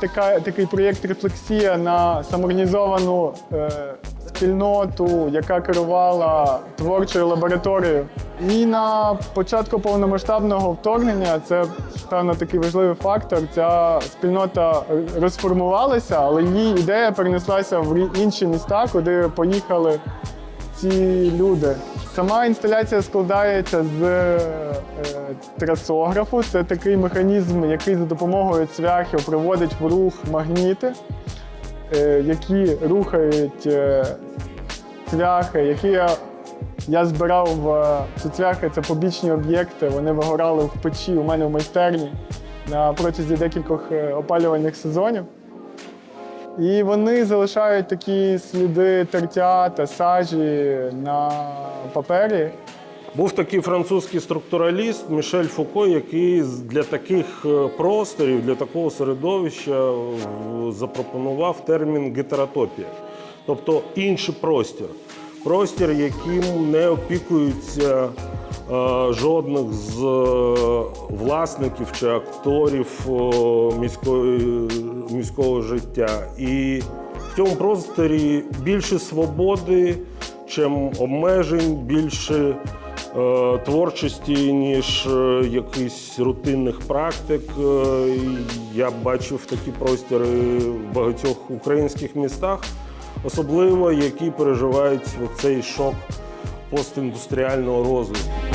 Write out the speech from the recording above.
така, такий проєкт рефлексія на самоорганізовану е, спільноту, яка керувала творчою лабораторією. І на початку повномасштабного вторгнення це певно такий важливий фактор. Ця спільнота розформувалася, але її ідея перенеслася в інші міста, куди поїхали ці люди. Сама інсталяція складається з е, трасографу. Це такий механізм, який за допомогою цвяхів приводить в рух магніти, е, які рухають е, цвяхи, які я, я збирав ці цвяхи, це побічні об'єкти. Вони вигорали в печі у мене в майстерні на протязі декількох опалювальних сезонів. І вони залишають такі сліди тертя та сажі на папері. Був такий французький структураліст Мішель Фуко, який для таких е, просторів, для такого середовища запропонував термін гетеротопія, тобто інший простір. Простір, яким не опікуються е, жодних з е, власників чи акторів е, міської, міського життя. І в цьому просторі більше свободи, чим обмежень, більше е, творчості, ніж е, якихось рутинних практик. Е, Я бачив такі простори в багатьох українських містах, особливо які переживають цей шок постіндустріального розвитку.